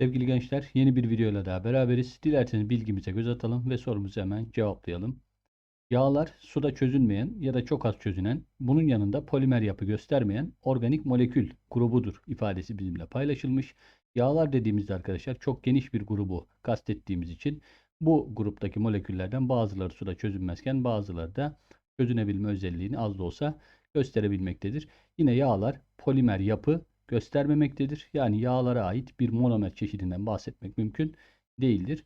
Sevgili gençler, yeni bir videoyla daha beraberiz. Dilerseniz bilgimize göz atalım ve sorumuzu hemen cevaplayalım. Yağlar suda çözünmeyen ya da çok az çözünen, bunun yanında polimer yapı göstermeyen organik molekül grubudur ifadesi bizimle paylaşılmış. Yağlar dediğimizde arkadaşlar çok geniş bir grubu kastettiğimiz için bu gruptaki moleküllerden bazıları suda çözünmezken bazıları da çözünebilme özelliğini az da olsa gösterebilmektedir. Yine yağlar polimer yapı göstermemektedir. Yani yağlara ait bir monomer çeşidinden bahsetmek mümkün değildir.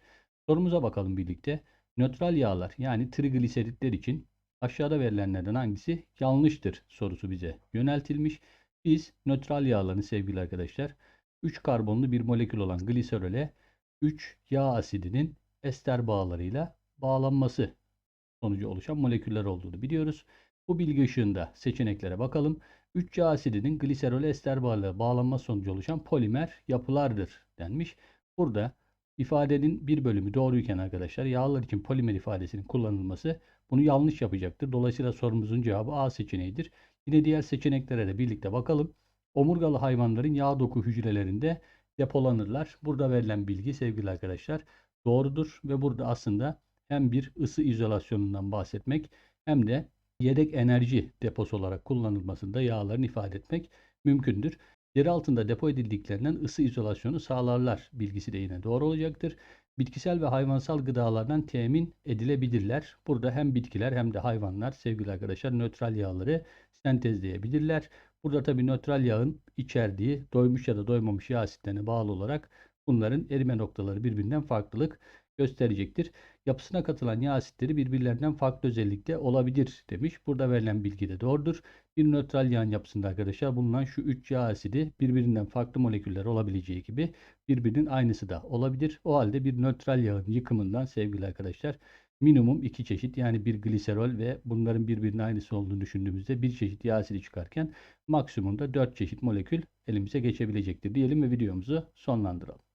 Sorumuza bakalım birlikte. Nötral yağlar yani trigliseritler için aşağıda verilenlerden hangisi yanlıştır sorusu bize yöneltilmiş. Biz nötral yağların sevgili arkadaşlar 3 karbonlu bir molekül olan gliserole 3 yağ asidinin ester bağlarıyla bağlanması sonucu oluşan moleküller olduğunu biliyoruz. Bu bilgi ışığında seçeneklere bakalım. 3 yağ asidinin gliserol ester bağıyla bağlanma sonucu oluşan polimer yapılardır denmiş. Burada ifadenin bir bölümü doğruyken arkadaşlar yağlar için polimer ifadesinin kullanılması bunu yanlış yapacaktır. Dolayısıyla sorumuzun cevabı A seçeneğidir. Yine diğer seçeneklere de birlikte bakalım. Omurgalı hayvanların yağ doku hücrelerinde depolanırlar. Burada verilen bilgi sevgili arkadaşlar doğrudur ve burada aslında hem bir ısı izolasyonundan bahsetmek hem de yedek enerji deposu olarak kullanılmasında yağların ifade etmek mümkündür. Deri altında depo edildiklerinden ısı izolasyonu sağlarlar bilgisi de yine doğru olacaktır. Bitkisel ve hayvansal gıdalardan temin edilebilirler. Burada hem bitkiler hem de hayvanlar sevgili arkadaşlar nötral yağları sentezleyebilirler. Burada tabii nötral yağın içerdiği doymuş ya da doymamış yağ asitlerine bağlı olarak bunların erime noktaları birbirinden farklılık gösterecektir. Yapısına katılan yağ asitleri birbirlerinden farklı özellikte olabilir demiş. Burada verilen bilgi de doğrudur. Bir nötral yağın yapısında arkadaşlar bulunan şu 3 yağ asidi birbirinden farklı moleküller olabileceği gibi birbirinin aynısı da olabilir. O halde bir nötral yağın yıkımından sevgili arkadaşlar minimum iki çeşit yani bir gliserol ve bunların birbirinin aynısı olduğunu düşündüğümüzde bir çeşit yağ asidi çıkarken maksimumda 4 çeşit molekül elimize geçebilecektir diyelim ve videomuzu sonlandıralım.